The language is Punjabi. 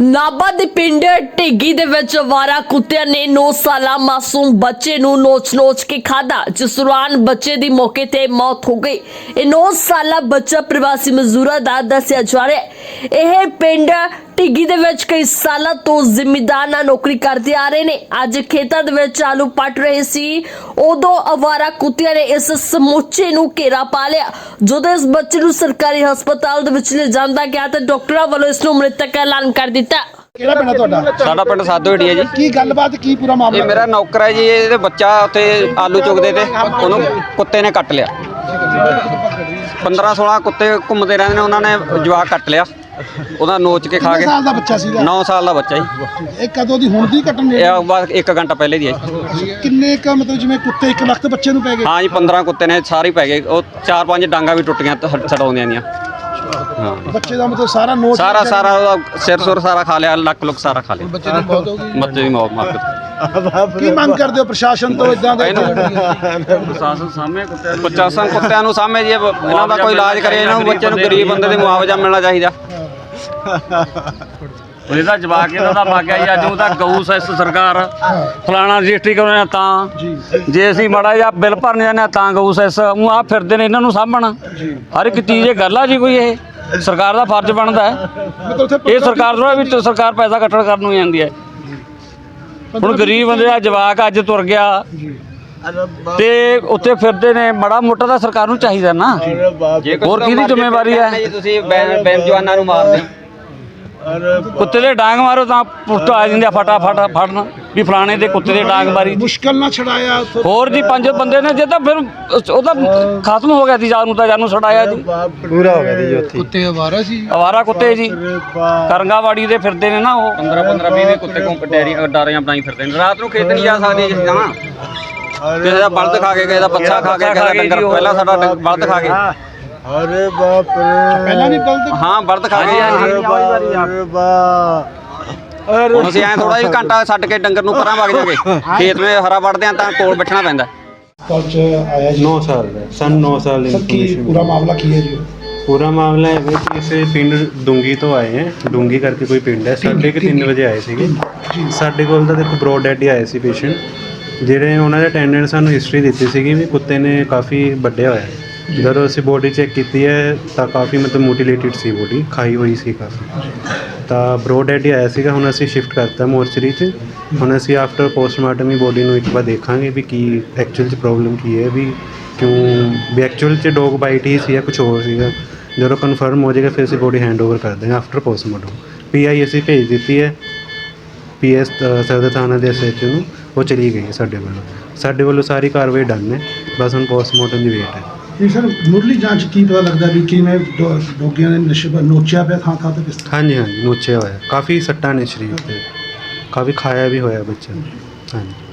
ਨਾਬਾ ਦੇ ਪਿੰਡ ਢਿੱਗੀ ਦੇ ਵਿੱਚ ਵਾਰਾ ਕੁੱਤਿਆਂ ਨੇ 9 ਸਾਲਾ ਮਾਸੂਮ ਬੱਚੇ ਨੂੰ ਨੋਚ-ਨੋਚ ਕੇ ਖਾਦਾ ਜਿਸ ਦੌਰਾਨ ਬੱਚੇ ਦੀ ਮੌਕੇ ਤੇ ਮੌਤ ਹੋ ਗਈ। ਇਹ 9 ਸਾਲਾ ਬੱਚਾ ਪ੍ਰਵਾਸੀ ਮਜ਼ਦੂਰਾਂ ਦਾ ਦੱਸਿਆ ਜਾ ਰਿਹਾ ਇਹ ਪਿੰਡ ਢਿੱਗੀ ਦੇ ਵਿੱਚ ਕਈ ਸਾਲਾਂ ਤੋਂ ਜ਼ਿਮੀਂਦਾਰ ਨਾਲ ਨੌਕਰੀ ਕਰਦੇ ਆ ਰਹੇ ਨੇ। ਅੱਜ ਖੇਤਾਂ ਦੇ ਵਿੱਚ ਆਲੂ ਪੱਟ ਰਹੇ ਸੀ। ਉਦੋਂ ਅਵਾਰਾ ਕੁੱਤਿਆਂ ਨੇ ਇਸ ਸਮੁੱਚੇ ਨੂੰ ਘੇਰਾ ਪਾ ਲਿਆ। ਜਦੋਂ ਇਸ ਬੱਚੇ ਨੂੰ ਸਰਕਾਰੀ ਹਸਪਤਾਲ ਦੇ ਵਿੱਚ ਲਿਜਾਂਦਾ ਗਿਆ ਤਾਂ ਡਾਕਟਰਾਂ ਵੱਲੋਂ ਇਸ ਨੂੰ ਮ੍ਰਿਤਕ ਐਲਾਨ ਕਰ ਦਿੱਤਾ। ਕਿਹੜਾ ਪਿੰਡ ਆ ਤੁਹਾਡਾ? ਸਾਡਾ ਪਿੰਡ ਸਾਧੂ ਢੀ ਹੈ ਜੀ। ਕੀ ਗੱਲਬਾਤ ਕੀ ਪੂਰਾ ਇਹ ਮਾਮਲਾ ਮੇਰਾ ਨੌਕਰ ਹੈ ਜੀ ਇਹਦੇ ਬੱਚਾ ਉੱਥੇ ਆਲੂ ਚੁਗਦੇ ਤੇ ਉਹਨੂੰ ਕੁੱਤੇ ਨੇ ਕੱਟ ਲਿਆ। 15 16 ਕੁੱਤੇ ਘੁੰਮਦੇ ਰਹਿੰਦੇ ਨੇ ਉਹਨਾਂ ਨੇ ਜਵਾਕ ਕੱਟ ਲਿਆ। ਉਹਦਾ ਨੋਚ ਕੇ ਖਾ ਕੇ। ਸਾਲ ਦਾ ਬੱਚਾ ਸੀਗਾ? 9 ਸਾਲ ਦਾ ਬੱਚਾ ਜੀ। ਇਹ ਕਦੋਂ ਦੀ ਹੁਣ ਦੀ ਘਟਨਾ ਇਹ ਬਾਅਦ 1 ਘੰਟਾ ਪਹਿਲੇ ਦੀ ਹੈ ਜੀ। ਕਿੰਨੇ ਕ ਮਤਲਬ ਜਿਵੇਂ ਕੁੱਤੇ ਇੱਕ ਵਕਤ ਬੱਚੇ ਨੂੰ ਪੈ ਗਏ? ਹਾਂ ਜੀ 15 ਕੁੱਤੇ ਨੇ ਸਾਰੇ ਹੀ ਪੈ ਗਏ। ਉਹ ਚਾਰ ਪੰਜ ਡਾਂਗਾ ਵੀ ਟੁੱਟ ਗਈਆਂ ਛਡਾਉਂਦਿਆਂ ਦੀਆਂ ਹਾਂ। ਬੱਚੇ ਦਾ ਮਤਲਬ ਸਾਰਾ ਨੋਟ ਸਾਰਾ ਸਾਰਾ ਉਹਦਾ ਸਿਰ ਸੁਰ ਸਾਰਾ ਖਾ ਲਿਆ ਲੱਕ ਲੁੱਕ ਸਾਰਾ ਖਾ ਲਿਆ। ਬੱਚੇ ਦੀ ਮੌਤ ਹੋ ਗਈ। ਬੱਚੇ ਦੀ ਮੌਤ ਮਰ ਗਈ ਕੀ ਮੰਗ ਕਰਦੇ ਹੋ ਪ੍ਰਸ਼ਾਸਨ ਤੋਂ ਇਦਾਂ ਦੇ? ਪ੍ਰਸ਼ਾਸਨ ਸਾਹਮਣੇ ਕੁੱਤਿਆਂ ਨੂੰ ਪ੍ਰਸ਼ਾਸਨ ਕੁੱਤਿਆਂ ਨੂੰ ਸਾਹਮਣੇ ਜੀ ਇਹ ਇਹਨਾਂ ਦਾ ਕੋਈ ਇਲਾਜ ਕਰੇ ਇਹਨਾਂ ਨੂੰ ਬੱਚੇ ਨੂੰ ਗਰੀਬ ਬੰਦੇ ਦੇ ਮੁਆਵਜ਼ਾ ਮਿਲਣਾ ਚਾਹੀਦਾ। ਇਹਦਾ ਜਵਾਕ ਇਹਦਾ ਤਾਂ ਮਰ ਗਿਆ ਜੀ ਅੱਜ ਉਹ ਤਾਂ ਗਊ ਸੈਸ ਸਰਕਾਰ ਫਲਾਣਾ ਰਜਿਸਟਰੀ ਕਰਾਉਣਾ ਹੈ ਤਾਂ। ਜੇ ਅਸੀਂ ਮਾੜਾ ਜਿਹਾ ਬਿੱਲ ਭਰਨ ਜਾਂਦੇ ਹਾਂ ਤਾਂ ਗਊ ਸੈਸ ਉਹ ਆ ਫਿਰਦੇ ਨੇ ਇਹਨਾਂ ਨੂੰ ਸਾਂਭਣ। ਹਰ ਇੱਕ ਚੀਜ਼ ਇਹ ਗੱਲ ਆ ਜੀ ਕੋਈ ਇਹ। ਸਰਕਾਰ ਦਾ ਫਰਜ਼ ਬਣਦਾ ਹੈ। ਇਹ ਸਰਕਾਰ ਥੋੜਾ ਵੀ ਸਰਕਾਰ ਪੈਸਾ ਇਕੱਠਾ ਕਰਨ ਨੂੰ ਜਾਂਦੀ ਹੈ। ਹੁਣ ਗਰੀਬ ਬੰਦੇ ਦਾ ਜਵਾਕ ਅੱਜ ਤੁਰ ਗਿਆ। ਤੇ ਉੱਥੇ ਫਿਰਦੇ ਨੇ ਮਾੜਾ ਮੋਟਾ ਤਾਂ ਸਰਕਾਰ ਨੂੰ ਚਾਹੀਦਾ ਨਾ। ਜੇ ਹੋਰ ਕਿਹਦੀ ਜ਼ਿੰਮੇਵਾਰੀ ਹੈ? ਜੀ ਤੁਸੀਂ ਬੈਨ ਬੈਨ ਜਵਾਨਾਂ ਨੂੰ ਮਾਰਦੇ ਹੋ ਕੁੱਤੇ ਦੇ ਡਾਂਗ ਮਾਰੋ ਤਾਂ ਪੁੱਟ ਆ ਜਾਂਦੇ ਆ ਫਟਾਫਟ ਫੜਨ ਵੀ ਫਲਾਣੇ ਦੇ ਕੁੱਤੇ ਦੇ ਡਾਂਗ ਮਾਰੀ। ਮੁਸ਼ਕਲ ਨਾਲ ਛਡਾਇਆ ਉੱਥੋਂ ਹੋਰ ਜੀ ਪੰਜ ਬੰਦੇ ਨੇ ਜੇ ਤਾਂ ਫਿਰ ਉਹ ਤਾਂ ਖਤਮ ਹੋ ਗਿਆ ਸੀ ਜਾਨੂੰ ਤਾਂ ਜਾਨੂੰ ਛਡਾਇਆ ਜੀ। ਪੂਰਾ ਹੋ ਗਿਆ ਜੀ ਉੱਥੇ। ਕੁੱਤੇ ਆਵਾਰਾ ਸੀ। ਅਵਾਰਾ ਕੁੱਤੇ ਜੀ। ਕਰੰਗਾਵਾੜੀ ਦੇ ਫਿਰਦੇ ਨੇ ਨਾ ਉਹ। 15 15 20 ਕੁੱਤੇ ਘੁੰਮ ਡੈਰੀ ਡਾਰੀਆਂ ਬਣਾਈ ਫਿਰਦੇ ਨੇ। ਰਾਤ ਨੂੰ ਖੇਤ ਨਹੀਂ ਜਾ ਸਕਦੇ ਜੀ ਜਾਣਾ। ਕਿਸੇ ਦਾ ਬਲਦ ਖਾ ਕੇ ਕਿਸੇ ਦਾ ਬੱਚਾ ਖਾ ਕੇ ਕਿਸੇ ਦਾ ਡੰਗਰ ਪਹਿਲਾਂ ਸਾਡਾ ਡੰਗ- ਬਲਦ ਖਾ ਕੇ। ਅਰੇ ਬਾਪ ਰੇ। ਪਹਿਲਾਂ ਵੀ ਬਲਦ ਹਾਂ ਬਲਦ ਖਾ ਕੇ। ਅਰੇ ਬਾ ਹੁਣ ਅਸੀਂ ਐ ਥੋੜਾ ਜਿਹਾ ਘੰਟਾ ਛੱਡ ਕੇ ਡੰਗਰ ਨੂੰ ਪਰਾਂ ਵਗ ਜਾਗੇ ਖੇਤ ਵਿੱਚ ਹਰਾ ਵੜਦੇ ਆ ਤਾਂ ਕੋਲ ਬੈਠਣਾ ਪੈਂਦਾ। ਪਹੁੰਚ ਆਇਆ ਜੀ। 9 ਸਾਲ ਦਾ ਸਨ 9 ਸਾਲ ਸਰ ਕੀ ਪੂਰਾ ਮਾਮਲਾ ਕੀ ਹੈ ਜੀ? ਪੂਰਾ ਮਾਮਲਾ ਇਹ ਹੈ ਕਿ ਇਸੇ ਪਿੰਡ ਡੂੰਗੀ ਤੋਂ ਆਏ ਹੈ ਡੂੰਗੀ ਕਰਕੇ ਕੋਈ ਪਿੰਡ ਹੈ। ਸਾਢੇ ਕੁ ਤਿੰਨ ਵਜੇ ਆਏ ਸੀਗੇ। ਸਾਡੇ ਕੋਲ ਤਾਂ ਦੇਖੋ ਬਰੋਡ ਡੈਡੀ ਆਏ ਸੀ ਪੇਸ਼ੈਂਟ ਜਿਹੜੇ ਉਹਨਾਂ ਦੇ ਅਟੈਂਡੈਂਟ ਸਾਨੂੰ ਹਿਸਟਰੀ ਦਿੱਤੀ ਸੀਗੀ ਵੀ ਕੁੱਤੇ ਨੇ ਕਾਫੀ ਵੱਡਿਆ ਹੋਇਆ। ਹੈ ਜਦੋਂ ਅਸੀਂ ਬੋਡੀ ਚੈੱਕ ਕੀਤੀ ਹੈ ਤਾਂ ਕਾਫੀ ਮਤਲਬ ਮੋਟੀਲੇਟਡ ਸੀ ਬੋਡੀ ਖਾਈ ਹੋਈ ਸੀ ਕਾਫੀ। ਤਾਂ ਬਰੋ ਡੈਡੀ ਆਇਆ ਸੀਗਾ, ਹੁਣ ਅਸੀਂ ਸ਼ਿਫਟ ਕਰਤਾ ਮੋਰਚਰੀ 'ਚ। ਹੁਣ ਅਸੀਂ ਆਫਟਰ ਪੋਸਟਮਾਰਟਮ ਹੀ ਬੋਡੀ ਨੂੰ ਇੱਕ ਵਾਰ ਦੇਖਾਂਗੇ ਵੀ ਕੀ ਐਕਚੁਅਲ 'ਚ ਪ੍ਰੋਬਲਮ ਕੀ ਹੈ, ਵੀ ਕਿਉਂ, ਵੀ ਐਕਚੁਅਲ 'ਚ ਡੌਗ ਬਾਈਟ ਹੀ ਸੀ ਜਾਂ ਕੁਝ ਹੋਰ ਸੀਗਾ। ਜਦੋਂ ਕਨਫਰਮ ਹੋ ਜਾਏਗਾ, ਫਿਰ ਅਸੀਂ ਬੋਡੀ ਹੈਂਡਓਵਰ ਕਰ ਦਾਂਗੇ ਆਫਟਰ ਪੋਸਟਮਾਰਟਮ ਪੀਆਈ ਅਸੀਂ ਭੇਜ ਦਿੱਤੀ ਹੈ ਪੀਐਸ ਸਰਦਰ ਥਾਣਾ ਦੇ ਐਸਐਚ ਨੂੰ। ਉਹ ਚਲੀ ਗਈ ਹੈ ਸਾਡੇ ਵੱਲੋਂ। ਸਾਡੇ ਵੱਲੋਂ ਸਾਰੀ ਕਾਰਵਾਈ ਡਨ ਹੈ। ਬਸ ਹੁਣ ਪੋਸਟਮਾਰਟਮ ਦੀ ਵੇਟ ਹੈ। ਇਹ ਸਰ ਮੁੱਢਲੀ ਜਾਂਚ ਕੀ ਪਤਾ ਲੱਗਦਾ ਵੀ ਕਿਵੇਂ ਡੋ- ਡੋਗਿਆਂ ਨੇ ਨਸ਼ੇ ਨੋਚਿਆ ਪਿਆ ਥਾਂ ਥਾਂ ਤੇ ਕਿਸ ਤਰ੍ਹਾਂ? ਹਾਂਜੀ ਹਾਂਜੀ ਨੋਚਿਆ ਹੋਇਆ। ਕਾਫੀ ਸੱਟਾਂ ਨੇ ਸਰੀਰ ਤੇ। ਕਾਫੀ ਖਾਇਆ ਵੀ ਹੋਇਆ ਬੱਚੇ। ਨੇ ਹਾਂਜੀ।